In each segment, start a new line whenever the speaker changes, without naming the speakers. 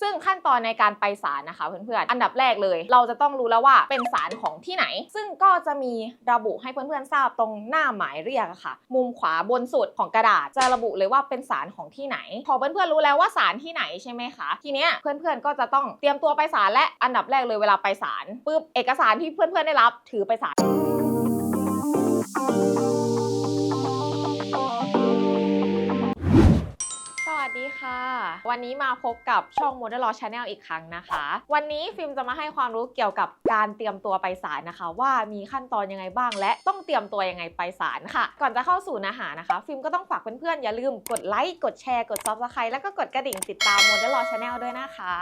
ซึ่งขั้นตอนในการไปศาลนะคะเพื่อนๆ อันดับแรกเลย เราจะต้องรู้แล้วว่าเป็นศาลของที่ไหน ซึ่งก็จะมีระบุให้เพื่อนๆทราบตรงหน้าหมายเรียกค่ะ มุมขวาบนสุดของกระดาษ จะระบุเลยว่าเป็นศาลของที่ไหน พอเพื่อนๆรู้แล้วว่าศาลที่ไหนใช่ไหมคะ ทีเนี้ยเพื่อนๆก็จะต้องเตรียมตัวไปศาลและอันดับแรกเลยเวลาไปศาลปุ๊บเอกสารที่เพื่อนๆได้รับถือไปศาล ค่ะ วันนี้มาพบกับช่อง Model Law Channel อีกครั้งนะคะ วันนี้ฟิล์มจะมาให้ความรู้เกี่ยวกับการเตรียมตัวไปศาลนะคะ ว่ามีขั้นตอนยังไงบ้าง และต้องเตรียมตัวยังไงไปศาลค่ะ ก่อนจะเข้าสู่เนื้อหานะคะ ฟิล์มก็ต้องฝากเพื่อนๆอย่าลืมกดไลค์กดแชร์กด Subscribe แล้วก็กดกระดิ่งติดตาม Model Law Channel ด้วยนะคะ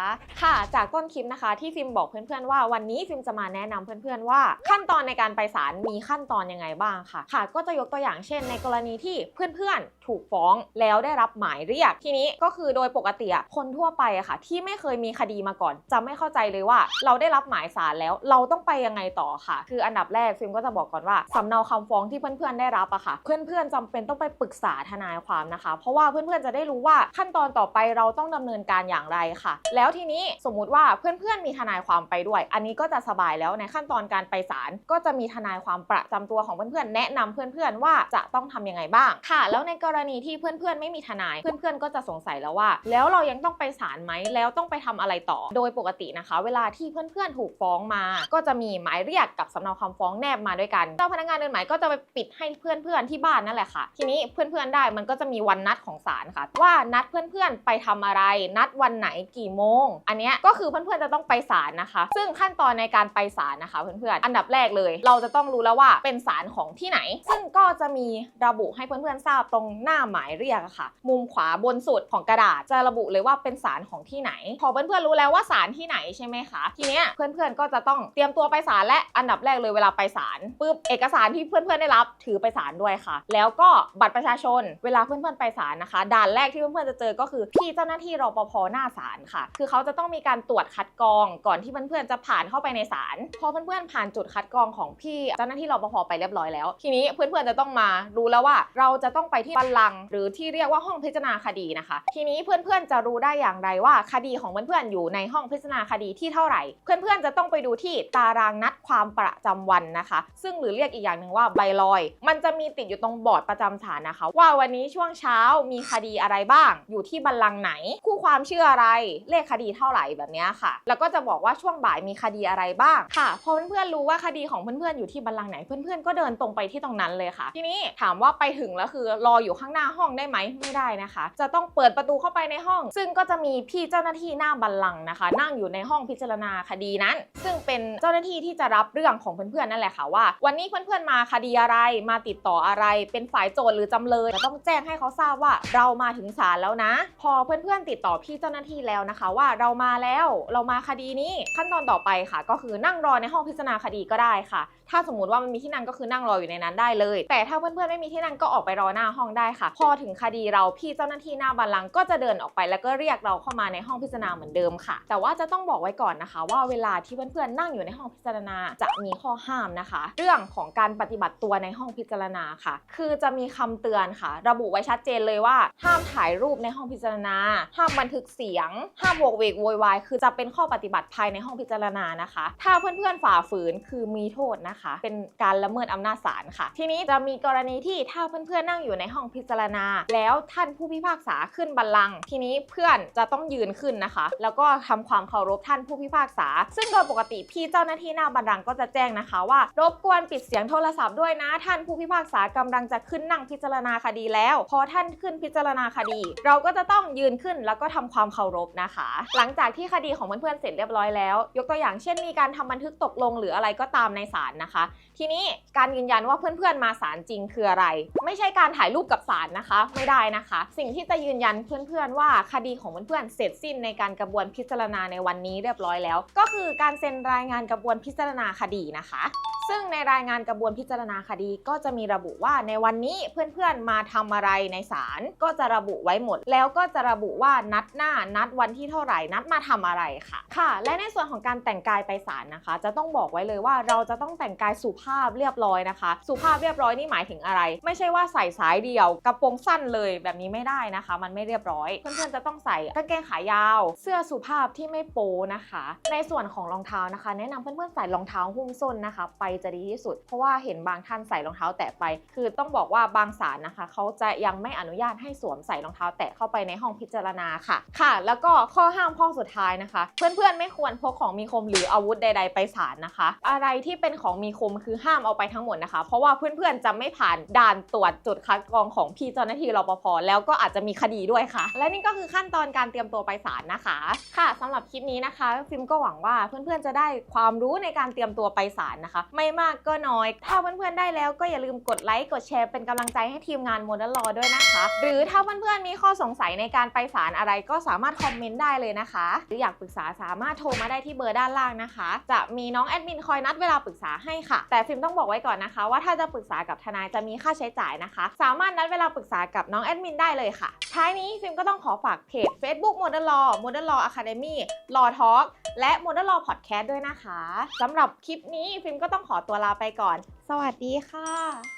ค่ะ จากต้นคลิปนะคะที่ฟิล์มบอกเพื่อนๆว่าวันนี้ฟิล์มจะมาแนะนำเพื่อนๆว่า ขั้นตอนในการไปศาลมีขั้นตอนยังไงบ้างค่ะ ค่ะ ก็จะยกตัวอย่างเช่น ในกรณีที่เพื่อนๆถูกฟ้องแล้วได้รับหมายเรียกทีนี้ก็คือโดยปกติอะคนทั่วไปอะค่ะ ที่ไม่เคยมีคดีมาก่อน จะไม่เข้าใจเลยว่า เราได้รับหมายศาลแล้ว เราต้องไปยังไงต่อค่ะ คืออันดับแรกฟิล์มก็จะบอกก่อนว่าสำเนาคำฟ้องที่เพื่อนๆได้รับอะค่ะ เพื่อนๆจำเป็นต้องไปปรึกษาทนายความนะคะ เพราะว่าเพื่อนๆจะได้รู้ว่าขั้นตอนต่อไปเราต้องดำเนินการอย่างไรค่ะ แล้วทีนี้สมมุติว่าเพื่อนๆมีทนายความไปด้วย อันนี้ก็จะสบายแล้วในขั้นตอนการไปศาลก็จะมีทนายความประจำตัวของเพื่อนๆแนะนำเพื่อนๆว่าจะต้องทํำยังไงบ้างค่ะ แล้วในกรณีที่เพื่อนๆไม่มีทนาย เพื่อนๆก็จะสงสัยแล้วว่า แล้วเรายังต้องไปศาลไหมแล้วต้องไปทำอะไรต่อ โดยปกตินะคะ เวลาที่เพื่อนๆถูกฟ้องมา ก็จะมีหมายเรียกกับสำเนาคำฟ้องแนบมาด้วยกันเจ้าพนักงานเดินหมายก็จะไปปิดให้เพื่อนๆที่บ้านนั่นแหละค่ะ ทีนี้เพื่อนๆได้มันก็จะมีวันนัดของศาลค่ะ ว่านัดเพื่อนๆไปทำอะไร นัดวันไหนกี่โมง อันนี้ก็คือเพื่อนๆจะต้องไปศาลนะคะ ซึ่งขั้นตอนในการไปศาลนะคะ เพื่อนๆอันดับแรกเลย เราจะต้องรู้แล้วว่าเป็นศาลของที่ไหน ซึ่งก็จะมีระบุให้เพื่อนๆทราบตรงหน้าหมายเรียกค่ะ มุมขวาบนสุดของกระดาษจะระบุเลยว่าเป็นศาลของที่ไหน พอเพื่อนๆรู้แล้วว่าศาลที่ไหนใช่ไหมคะ ทีเนี้ยเพื่อนๆก็จะต้องเตรียมตัวไปศาลและอันดับแรกเลยเวลาไปศาลปุ๊บเอกสารที่เพื่อนๆได้รับถือไปศาลด้วยค่ะ แล้วก็บัตรประชาชนเวลาเพื่อนๆไปศาลนะคะ ด่านแรกที่เพื่อนๆจะเจอก็คือพี่เจ้าหน้าที่รปภหน้าศาลค่ะ คือเขาจะต้องมีการตรวจคัดกรอง ก่อนที่เพื่อนๆจะผ่านเข้าไปในศาลพอเพื่อนๆผ่านจุดคัดกรองของพี่เจ้าหน้าที่รปภไปเรียบร้อยแล้ว ทีนี้เพื่อนๆจะต้องมารู้แล้วว่าเราจะต้องไปที่บัลลังก์หรือที่เรียกว่าห้องพิจารณาคดีนะคะทีนี้เพื่อนๆจะรู้ได้อย่างไรว่าคดีของเพื่อนๆอยู่ในห้องพิจารณาคดีที่เท่าไหร่ เพื่อนๆจะต้องไปดูที่ตารางนัดความประจำวันนะคะ ซึ่งหรือเรียกอีกอย่างหนึ่งว่าใบลอย มันจะมีติดอยู่ตรงบอร์ดประจำศาลนะคะ ว่าวันนี้ช่วงเช้ามีคดีอะไรบ้าง อยู่ที่บัลลังก์ไหน คู่ความชื่ออะไรเลขคดีเท่าไหร่แบบนี้ค่ะ แล้วก็จะบอกว่าช่วงบ่ายมีคดีอะไรบ้างค่ะพอเพื่อนๆรู้ว่าคดีของเพื่อนๆอยู่ที่บัลลังก์ไหน เพื่อนๆก็เดินตรงไปที่ตรงนั้นเลยค่ะ ทีนี้ถามว่าไปถึงแล้วคือรออยู่ข้างหน้าห้องได้ไหมไม่ได้นะคะ จะต้องเปิดประตูเข้าไปในห้อง ซึ่งก็จะมีพี่เจ้าหน้าที่หน้าบัลลังก์นะคะ นั่งอยู่ในห้องพิจารณาคดีนั้น ซึ่งเป็นเจ้าหน้าที่ที่จะรับเรื่องของเพื่อนๆนั่นแหละค่ะว่า วันนี้เพื่อนๆมาคดีอะไรมาติดต่ออะไรเป็นฝ่ายโจทย์หรือจำเลยจะต้องแจ้งให้เขาทราบว่าเรามาถึงศาลแล้วนะ พอเพื่อนๆติดต่อพี่เจ้าหน้าที่แล้วนะคะ ว่าเรามาแล้วเรามาคดีนี้ขั้นตอนต่อไปค่ะ ก็คือนั่งรอในห้องพิจารณาคดีก็ได้ค่ะ ถ้าสมมติว่ามันมีที่นั่งก็คือนั่งรออยู่ในนั้นได้เลย แต่ถ้าเพื่อนๆไม่มีที่นั่งก็ออกไปรอหน้าห้องได้ค่ะ พอถึงคดีเราพี่เจ้าหน้าที่หน้าบัลลังก์ก็จะเดินออกไปแล้วก็เรียกเราเข้ามาในห้องพิจารณาเหมือนเดิมค่ะ แต่ว่าจะต้องบอกไว้ก่อนนะคะ ว่าเวลาที่เพื่อนๆนั่งอยู่ในห้องพิจารณาจะมีข้อห้ามนะคะ เรื่องของการปฏิบัติตัวในห้องพิจารณาค่ะ คือจะมีคำเตือนค่ะ ระบุไว้ชัดเจนเลยว่า ห้ามถ่ายรูปในห้องพิจารณา ห้ามบันทึกเสียง ห้ามโวกเวกโวยวาย คือจะเป็นข้อปฏิบัติภายในห้องพิจารณานะคะ ถ้าเพื่อนๆฝ่าฝืนคือมีโทษนะคะ เป็นการละเมิดอำนาจศาลค่ะ ทีนี้จะมีกรณีที่ถ้าเพื่อนๆนั่งอยู่ในห้องพิจารณา แล้วท่านผู้พิพากษาขึ้นบัลลังก์ทีนี้เพื่อนจะต้องยืนขึ้นนะคะ แล้วก็ทำความเคารพท่านผู้พิพากษา ซึ่งโดยปกติพี่เจ้าหน้าที่หน้าบัลลังก์ก็จะแจ้งนะคะว่ารบกวนปิดเสียงโทรศัพท์ด้วยนะ ท่านผู้พิพากษากำลังจะขึ้นนั่งพิจารณาคดีแล้ว พอท่านขึ้นพิจารณาคดี เราก็จะต้องยืนขึ้นแล้วก็ทำความเคารพนะคะ หลังจากที่คดีของเพื่อนๆเสร็จเรียบร้อยแล้ว ยกตัวอย่างเช่น มีการทำบันทึกตกลงหรืออะไรก็ตามในศาลนะคะ ทีนี้การยืนยันว่าเพื่อนๆมาศาลจริงคืออะไร ไม่ใช่การถ่ายรูปกับศาลนะคะ ไม่ได้นะคะ สิ่งที่จะยืนยันเพื่อนๆว่าคดีของเพื่อนๆเสร็จสิ้นในการกระบวนพิจารณาในวันนี้เรียบร้อยแล้ว ก็คือการเซ็นรายงานกระบวนพิจารณาคดีนะคะ ซึ่งในรายงานกระบวนพิจารณาคดีก็จะมีระบุว่าในวันนี้เพื่อนๆมาทำอะไรในศาลก็จะระบุไว้หมด แล้วก็จะระบุว่านัดหน้านัดวันที่เท่าไหร่นัดมาทำอะไรค่ะ ค่ะ และในส่วนของการแต่งกายไปศาลนะคะ จะต้องบอกไว้เลยว่าเราจะต้องแต่งกายสุภาพเรียบร้อยนะคะ สุภาพเรียบร้อยนี่หมายถึงอะไร ไม่ใช่ว่าใส่สายเดี่ยวกระโปรงสั้นเลยแบบนี้ไม่ได้นะคะ มันไม่เรียบร้อย เพื่อนๆจะต้องใส่กางเกงขายาว เสื้อสุภาพที่ไม่โป๊นะคะ ในส่วนของรองเท้านะคะ แนะนำเพื่อนๆใส่รองเท้าหุ้มส้นนะคะ ไปจะดีที่สุด เพราะว่าเห็นบางท่านใส่รองเท้าแตะไป คือต้องบอกว่าบางศาลนะคะ เขาจะยังไม่อนุญาตให้สวมใส่รองเท้าแตะเข้าไปในห้องพิจารณาค่ะ ค่ะ แล้วก็ข้อห้ามข้อสุดท้ายนะคะ เพื่อนๆไม่ควรพกของมีคมหรืออาวุธใด ๆ ไปศาลนะคะ อะไรที่เป็นของมีคมคือห้ามเอาไปทั้งหมดนะคะ เพราะว่าเพื่อนๆจะไม่ผ่านด่านตรวจจุดคัดกรองของพี่เจ้าหน้าที่รปภแล้วก็อาจจะมีคดีด้วยค่ะ และนี่ก็คือขั้นตอนการเตรียมตัวไปศาลนะคะ ค่ะสำหรับคลิปนี้นะคะฟิล์มก็หวังว่าเพื่อนๆจะได้ความรู้ในการเตรียมตัวไปศาลนะคะไม่มากก็น้อย ถ้าเพื่อนๆได้แล้วก็อย่าลืมกดไลค์กดแชร์เป็นกำลังใจให้ทีมงานโมเดลลอด้วยนะคะ หรือถ้าเพื่อนๆมีข้อสงสัยในการไปศาลอะไรก็สามารถคอมเมนต์ได้เลยนะคะ หรืออยากปรึกษาสามารถโทรมาได้ที่เบอร์ด้านล่างนะคะ จะมีน้องแอดมินคอยนัดเวลาปรึกษาให้ค่ะ แต่ฟิล์มต้องบอกไว้ก่อนนะคะ ว่าถ้าจะปรึกษากับทนายจะมีค่าใช้จ่ายนะคะ สามารถนัดเวลาปรึกษากับน้องแอดมินได้เลยค่ะ ท้ายนี้ฟิล์มก็ต้องขอฝากเพจ Facebook Model Law Model Law Academy Law Talk และ Model Law Podcast ด้วยนะคะสำหรับคลิปนี้ฟิล์มก็ต้องขอขอตัวลาไปก่อน สวัสดีค่ะ